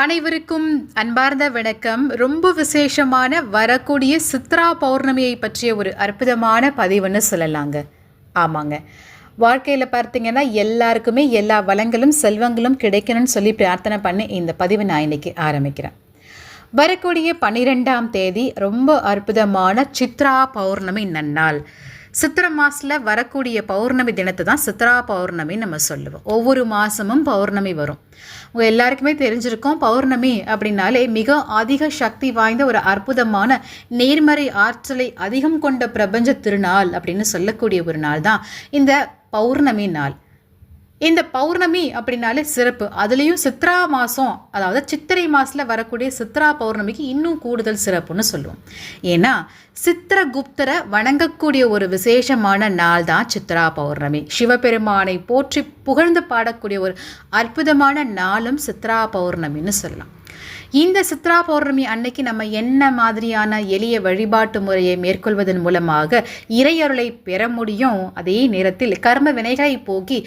அனைவருக்கும் அன்பார்ந்த வணக்கம். ரொம்ப விசேஷமான வரக்கூடிய சித்ரா பௌர்ணமியை பற்றிய ஒரு அற்புதமான பதிவுன்னு சொல்லலாங்க. ஆமாங்க. வாழ்க்கையில் பார்த்தீங்கன்னா எல்லாருக்குமே எல்லா வளங்களும் செல்வங்களும் கிடைக்கணும்னு சொல்லி பிரார்த்தனை பண்ணி இந்த பதிவை நான் இன்றைக்கி ஆரம்பிக்கிறேன். வரக்கூடிய பன்னிரெண்டாம் தேதி ரொம்ப அற்புதமான சித்ரா பௌர்ணமி நன்னாள். சித்திரை மாதத்தில் வரக்கூடிய பௌர்ணமி தினத்தை தான் சித்ரா பௌர்ணமி நம்ம சொல்லுவோம். ஒவ்வொரு மாதமும் பௌர்ணமி வரும். உங்கள் எல்லாருக்குமே தெரிஞ்சிருக்கோம் பௌர்ணமி அப்படின்னாலே மிக அதிக சக்தி வாய்ந்த ஒரு அற்புதமான நேர்மறை ஆற்றலை அதிகம் கொண்ட பிரபஞ்ச திருநாள் அப்படின்னு சொல்லக்கூடிய ஒரு நாள் தான் இந்த பௌர்ணமி நாள். இந்த பௌர்ணமி அப்படின்னாலே சிறப்பு. அதுலேயும் சித்ரா மாதம் அதாவது சித்திரை மாதத்தில் வரக்கூடிய சித்ரா பௌர்ணமிக்கு இன்னும் கூடுதல் சிறப்புன்னு சொல்லுவோம். ஏன்னா சித்திரகுப்தரை வணங்கக்கூடிய ஒரு விசேஷமான நாள் தான் சித்ரா பௌர்ணமி. சிவபெருமானை போற்றி புகழ்ந்து பாடக்கூடிய ஒரு அற்புதமான நாளும் சித்ரா பௌர்ணமின்னு சொல்லலாம். இந்த சித்ரா பௌர்ணமி அன்னைக்கு நம்ம என்ன மாதிரியான எளிய வழிபாட்டு முறையை மேற்கொள்வதன் மூலமாக இறையருளை பெற முடியும்? அதே நேரத்தில் கர்ம வினைகளை போக்கி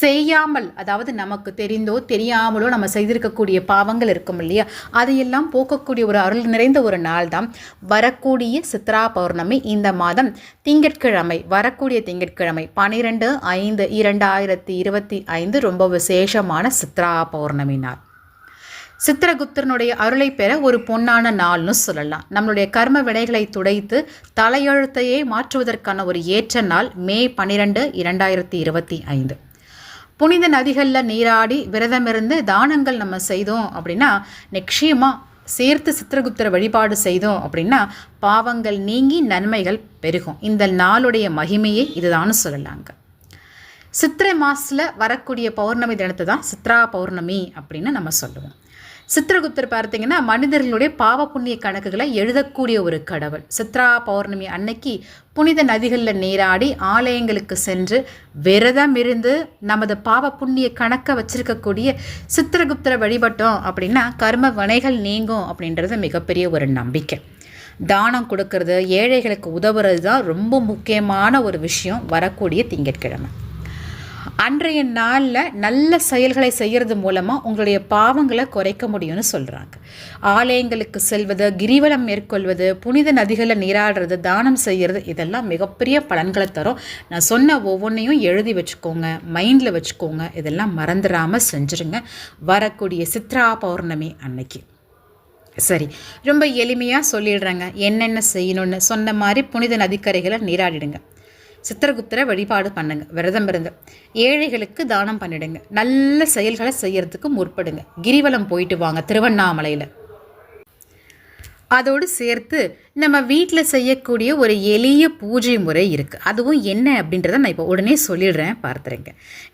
செய்யாமல் அதாவது நமக்கு தெரிந்தோ தெரியாமலோ நம்ம செய்திருக்கக்கூடிய பாவங்கள் இருக்கும் இல்லையா? அதையெல்லாம் போக்கக்கூடிய ஒரு அருள் நிறைந்த ஒரு நாள் தான் வரக்கூடிய சித்ரா பௌர்ணமி இந்த மாதம். திங்கட்கிழமை வரக்கூடிய திங்கட்கிழமை பனிரெண்டு ஐந்து இரண்டாயிரத்தி இருபத்தி ஐந்து ரொம்ப விசேஷமான சித்ரா பௌர்ணமி நாள். சித்திரகுப்தனுடைய அருளை பெற ஒரு பொன்னான நாள்னு சொல்லலாம். நம்மளுடைய கர்ம விடைகளை துடைத்து தலையெழுத்தையே மாற்றுவதற்கான ஒரு ஏற்ற நாள் மே பன்னிரெண்டு இரண்டாயிரத்தி இருபத்தி ஐந்து. புனித நதிகளில் நீராடி விரதமிருந்து தானங்கள் நம்ம செய்தோம் அப்படின்னா நிச்சயமாக சேர்த்து சித்திரகுப்தரை வழிபாடு செய்தோம் அப்படின்னா பாவங்கள் நீங்கி நன்மைகள் பெருகும். இந்த நாளுடைய மகிமையே இதுதான்னு சொல்லலாங்க. சித்திரை மாதத்தில் வரக்கூடிய பௌர்ணமி தினத்தை தான் சித்ரா பௌர்ணமி அப்படின்னு நம்ம சொல்லுவோம். சித்திரகுப்தர் பார்த்தீங்கன்னா மனிதர்களுடைய பாவ புண்ணிய கணக்குகளை எழுதக்கூடிய ஒரு கடவுள். சித்ரா பௌர்ணமி அன்னைக்கு புனித நதிகளில் நீராடி ஆலயங்களுக்கு சென்று விரதம் இருந்து நமது பாவ புண்ணிய கணக்கை வச்சிருக்கக்கூடிய சித்திரகுப்தரை வழிபட்டோம் அப்படின்னா கர்ம வினைகள் நீங்கும் அப்படின்றது மிகப்பெரிய ஒரு நம்பிக்கை. தானம் கொடுக்கறது ஏழைகளுக்கு உதவுறது தான் ரொம்ப முக்கியமான ஒரு விஷயம் வரக்கூடிய திங்கட்கிழமை. அன்றைய நாளில் நல்ல செயல்களை செய்கிறது மூலமாக உங்களுடைய பாவங்களை குறைக்க முடியும்னு சொல்கிறாங்க ஆலயங்களுக்கு செல்வது கிரிவலம் மேற்கொள்வது புனித நதிகளில் நீராடுறது தானம் செய்கிறது இதெல்லாம் மிகப்பெரிய பலன்களை தரும். நான் சொன்ன ஒவ்வொன்றையும் எழுதி வச்சுக்கோங்க மைண்டில் வச்சுக்கோங்க. இதெல்லாம் மறந்துடாமல் செஞ்சுருங்க. வரக்கூடிய சித்ரா பௌர்ணமி அன்னைக்கு. சரி ரொம்ப எளிமையாக சொல்லிடுறேங்க. என்னென்ன செய்யணும்னு சொன்ன மாதிரி புனித நதிக்கரைகளை நீராடிடுங்க. சித்திரகுப்தரை வழிபாடு பண்ணுங்க விரதம் இருந்து ஏழைகளுக்கு தானம் பண்ணிடுங்க. நல்ல செயல்களை செய்யறதுக்கு முற்படுங்க. கிரிவலம் போயிட்டு வாங்க திருவண்ணாமலையில். அதோடு சேர்த்து நம்ம வீட்டில் செய்யக்கூடிய ஒரு எளிய பூஜை முறை இருக்குது அதுவும் என்ன அப்படின்றத நான் இப்போ உடனே சொல்லிடுறேன். பார்த்துருங்க.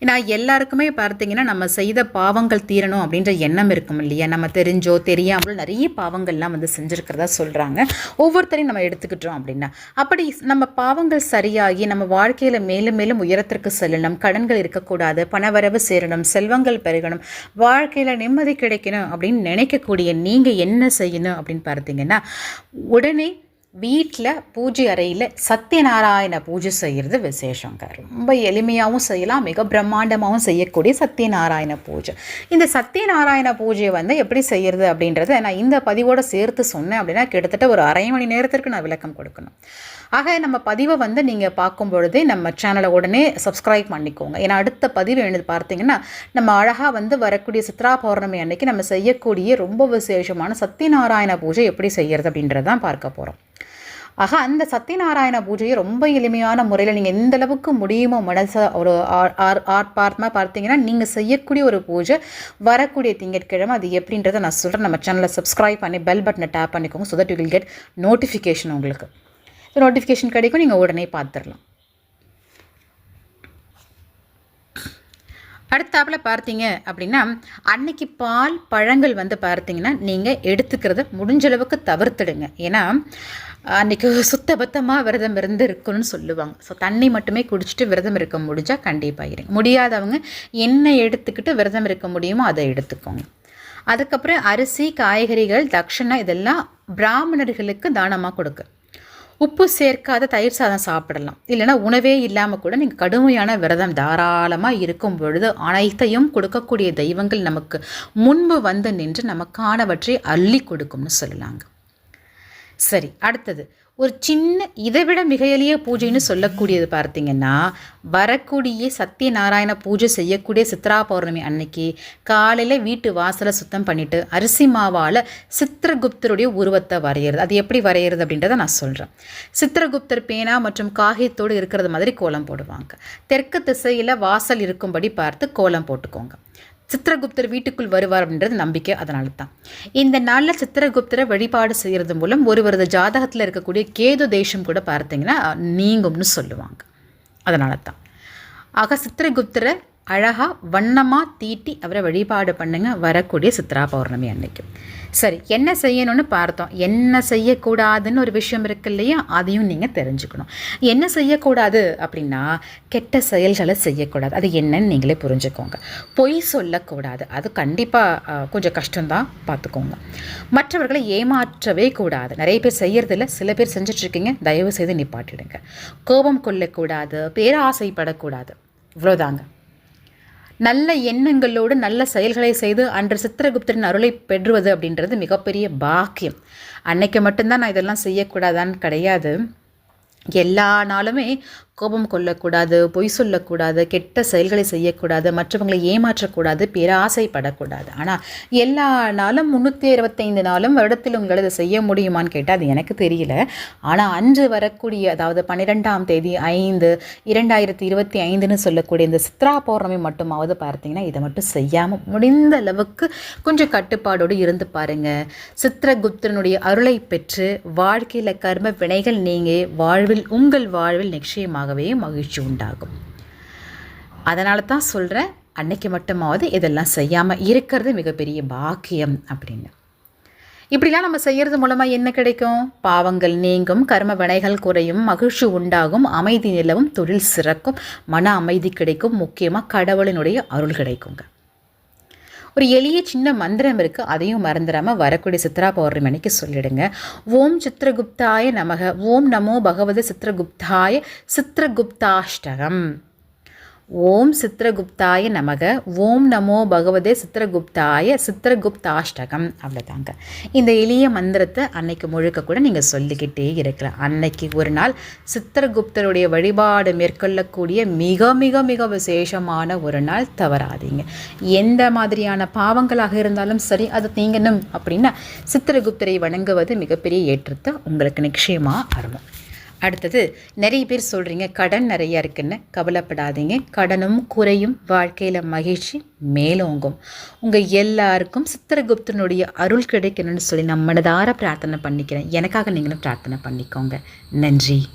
நான் எல்லாருக்குமே பார்த்தீங்கன்னா நம்ம செய்த பாவங்கள் தீரணும் அப்படின்ற எண்ணம் இருக்கும் இல்லையா? நம்ம தெரிஞ்சோ தெரியாமலோ நிறைய பாவங்கள்லாம் வந்து செஞ்சுருக்கிறதா சொல்கிறாங்க ஒவ்வொருத்தரையும் நம்ம எடுத்துக்கிட்டோம் அப்படின்னா. அப்படி நம்ம பாவங்கள் சரியாகி நம்ம வாழ்க்கையில் மேலும் மேலும் உயரத்திற்கு செல்லணும் கடன்கள் இருக்கக்கூடாது பணவரவு சேரணும் செல்வங்கள் பெருகணும் வாழ்க்கையில் நிம்மதி கிடைக்கணும் அப்படின்னு நினைக்கக்கூடிய நீங்கள் என்ன செய்யணும் அப்படின்னு பார்த்தீங்கன்னா உடனே வீட்டில் பூஜை அறையில் சத்யநாராயண பூஜை செய்கிறது விசேஷங்க ரொம்ப எளிமையாகவும் செய்யலாம் மிக பிரம்மாண்டமாகவும் செய்யக்கூடிய சத்யநாராயண பூஜை. இந்த சத்யநாராயண பூஜையை வந்து எப்படி செய்கிறது அப்படின்றத நான் இந்த பதிவோடு சேர்த்து சொன்னேன் அப்படின்னா கிட்டத்தட்ட ஒரு அரை மணி நேரத்திற்கு நான் விளக்கம் கொடுக்கணும். ஆக நம்ம பதிவை வந்து நீங்கள் பார்க்கும் பொழுதே நம்ம சேனலை உடனே சப்ஸ்கிரைப் பண்ணிக்கோங்க. ஏன்னா அடுத்த பதிவு எழுந்து பார்த்தீங்கன்னா நம்ம அழகாக வந்து வரக்கூடிய சித்ரா பௌர்ணமி அன்னைக்கு நம்ம செய்யக்கூடிய ரொம்ப விசேஷமான சத்யநாராயண பூஜை எப்படி செய்கிறது அப்படின்றதான் பார்க்க போகிறோம் ஆக அந்த சத்தியநாராயண பூஜையை ரொம்ப எளிமையான முறையில் நீங்கள் எந்த அளவுக்கு முடியுமோ மனசை ஒரு ஆர் ஆர்ப்பார்த்தமாக பார்த்தீங்கன்னா நீங்கள் செய்யக்கூடிய ஒரு பூஜை வரக்கூடிய திங்கட்கிழமை அது எப்படின்றத நான் சொல்கிறேன் நம்ம சேனலை சப்ஸ்கிரைப் பண்ணி பெல் பட்டனை டேப் பண்ணிக்கோங்க so that you will get notification உங்களுக்கு. நோட்டிஃபிகேஷன் கிடைக்கும் நீங்கள் உடனே பார்த்துடலாம். அடுத்தாப்பில் பார்த்தீங்க அப்படின்னா அன்னைக்கு பால் பழங்கள் வந்து பார்த்தீங்கன்னா நீங்கள் எடுத்துக்கிறத முடிஞ்ச அளவுக்கு தவிர்த்துடுங்க. ஏன்னா அன்றைக்கி சுத்தபத்தமாக விரதம் இருந்து இருக்கணும்னு சொல்லுவாங்க. ஸோ தண்ணி மட்டுமே குடிச்சிட்டு விரதம் இருக்க முடிஞ்சால் கண்டிப்பாக இருங்க. முடியாதவங்க என்ன எடுத்துக்கிட்டு விரதம் இருக்க முடியுமோ அதை எடுத்துக்கோங்க. அதுக்கப்புறம் அரிசி காய்கறிகள் தட்சணை இதெல்லாம் பிராமணர்களுக்கு தானமாக கொடுக்கு. உப்பு சேர்க்காத தயிர் சாதம் சாப்பிடலாம். இல்லைனா உணவே இல்லாமல் கூட நீங்கள் கடுமையான விரதம் தாராளமாக இருக்கும் பொழுது அனைத்தையும் கொடுக்கக்கூடிய தெய்வங்கள் நமக்கு முன்பு வந்து நின்று நமக்கானவற்றை அள்ளி கொடுக்கும்னு சொல்லலாங்க. சரி அடுத்தது. ஒரு சின்ன இதை விட மிக எளிய பூஜைன்னு சொல்லக்கூடியது பார்த்தீங்கன்னா வரக்கூடிய சத்யநாராயண பூஜை செய்யக்கூடிய சித்ரா பௌர்ணமி அன்னைக்கு காலையில் வீட்டு வாசலை சுத்தம் பண்ணிவிட்டு அரிசி மாவால் சித்திரகுப்தருடைய உருவத்தை வரைகிறது அது எப்படி வரைகிறது அப்படின்றத நான் சொல்கிறேன் சித்திரகுப்தர் பேனா மற்றும் காகியத்தோடு இருக்கிறது மாதிரி கோலம் போடுவாங்க. தெற்கு திசையில் வாசல் இருக்கும்படி பார்த்து கோலம் போட்டுக்கோங்க. சித்திரகுப்தர் வீட்டுக்குள் வருவார் அப்படின்றது நம்பிக்கை. அதனால தான் இந்த நாளில் சித்திரகுப்தரை வழிபாடு செய்கிறது மூலம் ஒருவரது ஜாதகத்தில் இருக்கக்கூடிய கேது தேசம் கூட பார்த்தீங்கன்னா நீங்கும்னு சொல்லுவாங்க. அதனால தான் ஆக சித்திரகுப்தரை அழகாக வண்ணமாக தீட்டி அவரை வழிபாடு பண்ணுங்க. வரக்கூடிய சித்ரா பௌர்ணமி அன்னைக்கு. சரி என்ன செய்யணும்னு பார்த்தோம். என்ன செய்யக்கூடாதுன்னு ஒரு விஷயம் இருக்கு இல்லையா? அதையும் நீங்கள் தெரிஞ்சுக்கணும். என்ன செய்யக்கூடாது அப்படின்னா கெட்ட செயல்களை செய்யக்கூடாது. அது என்னன்னு நீங்களே புரிஞ்சுக்கோங்க. பொய் சொல்லக்கூடாது. அது கண்டிப்பாக கொஞ்சம் கஷ்டம்தான். பார்த்துக்கோங்க. மற்றவர்களை ஏமாற்றவே கூடாது. நிறைய பேர் செய்கிறதில்ல சில பேர் செஞ்சிட்ருக்கீங்க. தயவு செய்து நிப்பாட்டிடுங்க. கோபம் கொள்ளக்கூடாது. பேராசைப்படக்கூடாது. இவ்வளோதாங்க நல்ல எண்ணங்களோடு நல்ல செயல்களை செய்து அன்று சித்திரகுப்தரின் அருளை பெறுவது அப்படின்றது மிகப்பெரிய பாக்கியம். அன்னைக்கு மட்டும்தான் நான் இதெல்லாம் செய்யக்கூடாதான்னு கிடையாது. எல்லா நாளுமே கோபம் கொள்ளக்கூடாது பொய் சொல்லக்கூடாது கெட்ட செயல்களை செய்யக்கூடாது மற்றவங்களை ஏமாற்றக்கூடாது பேராசைப்படக்கூடாது ஆனால் எல்லா நாளும் முந்நூற்றி இருபத்தைந்து நாளும் வருடத்தில் உங்களால் இதை செய்ய முடியுமான்னு கேட்டால் அது எனக்கு தெரியல. ஆனால் அன்று வரக்கூடிய அதாவது பன்னிரெண்டாம் தேதி ஐந்து இரண்டாயிரத்தி இருபத்தி ஐந்துன்னு சொல்லக்கூடிய இந்த சித்ரா பௌர்ணமி மட்டுமாவது பார்த்தீங்கன்னா இதை மட்டும் செய்யாமல் முடிந்த அளவுக்கு கொஞ்சம் கட்டுப்பாடோடு இருந்து பாருங்கள் சித்திரகுப்தனுடைய அருளை பெற்று வாழ்க்கையில் கர்ம வினைகள் நீங்கி வாழ்வில் உங்கள் வாழ்வில் நிச்சயமாக நிச்சயமாகவே மகிழ்ச்சி உண்டாகும். அதனால தான் சொல்கிறேன் அன்னைக்கு மட்டுமாவது இதெல்லாம் செய்யாமல் இருக்கிறது மிகப்பெரிய பாக்கியம் அப்படின்னு. இப்படிலாம் நம்ம செய்கிறது மூலமாக என்ன கிடைக்கும்? பாவங்கள் நீங்கும் கர்ம வினைகள் குறையும் மகிழ்ச்சி உண்டாகும் அமைதி நிலவும் தொழில் சிறக்கும் மன அமைதி கிடைக்கும் முக்கியமாக கடவுளினுடைய அருள் கிடைக்குங்க. ஒரு எளிய சின்ன மந்திரம் இருக்குது அதையும் மறந்துடாமல் வரக்கூடிய சித்ரா பௌர்ணமி அன்னைக்கு சொல்லிடுங்க. ஓம் சித்திரகுப்தாய நமக. ஓம் நமோ பகவத சித்திரகுப்தாய சித்திரகுப்தாஷ்டகம் ஓம் சித்திரகுப்தாய நமக. ஓம் நமோ பகவதே சித்திரகுப்தாய சித்திரகுப்தாஷ்டகம். அவ்வளோதாங்க இந்த எளிய மந்திரத்தை அன்னைக்கு முழுக்க கூட நீங்கள் சொல்லிக்கிட்டே இருக்கலாம் அன்னைக்கு ஒரு நாள் சித்திரகுப்தருடைய வழிபாடு மேற்கொள்ளக்கூடிய மிக மிக மிக விசேஷமான ஒரு நாள் தவறாதீங்க. எந்த மாதிரியான பாவங்களாக இருந்தாலும் சரி அதை நீங்கணும் அப்படின்னா சித்திரகுப்தரை வணங்குவது மிகப்பெரிய ஏற்றத்தை உங்களுக்கு நிச்சயமாக அருமும் அடுத்தது நிறைய பேர் சொல்கிறீங்க கடன் நிறையா இருக்குன்னு கவலைப்படாதீங்க. கடனும் குறையும் வாழ்க்கையில் மகிழ்ச்சி மேலோங்கும். உங்கள் எல்லாருக்கும் சித்திரகுப்தனுடைய அருள் கிடைக்கணும்னு சொல்லி நான் மனதார பிரார்த்தனை பண்ணிக்கிறேன். எனக்காக நீங்களும் பிரார்த்தனை பண்ணிக்கோங்க. நன்றி.